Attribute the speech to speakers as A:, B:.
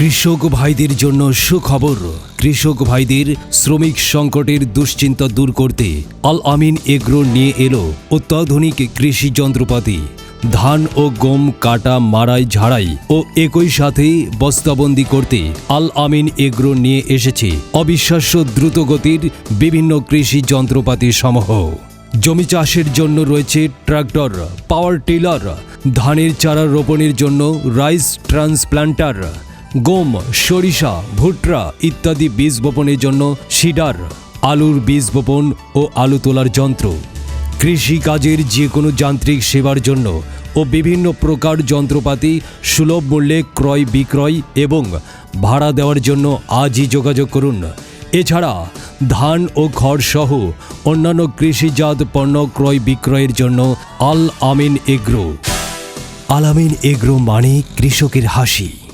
A: কৃষক ভাইদের জন্য সুখবর। কৃষক ভাইদের শ্রমিক সংকটের দুশ্চিন্তা দূর করতে আল আমিন এগ্রো নিয়ে এলো অত্যাধুনিক কৃষি যন্ত্রপাতি। ধান ও গম কাটা মারাই ঝাড়াই ও একই সাথে বস্তাবন্দি করতে আল আমিন এগ্রো নিয়ে এসেছে অবিশ্বাস্য দ্রুতগতির বিভিন্ন কৃষি যন্ত্রপাতি সমূহ। জমি চাষের জন্য রয়েছে ট্রাক্টর, পাওয়ার টিলার, ধানের চারা রোপণের জন্য রাইস ট্রান্সপ্লান্টার গম, সরিষা, ভুট্টা ইত্যাদি বীজ বপনের জন্য সিডার, আলুর বীজ বপন ও আলু তোলার যন্ত্র। কৃষি কাজের যে কোনো যান্ত্রিক সেবার জন্য ও বিভিন্ন প্রকার যন্ত্রপাতি সুলভ মূল্যে ক্রয় বিক্রয় এবং ভাড়া দেওয়ার জন্য আজই যোগাযোগ করুন। এছাড়া ধান ও খড় সহ অন্যান্য কৃষিজাত পণ্য ক্রয় বিক্রয়ের জন্য আল আমিন এগ্রো। আল আমিন এগ্রো মানে কৃষকের হাসি।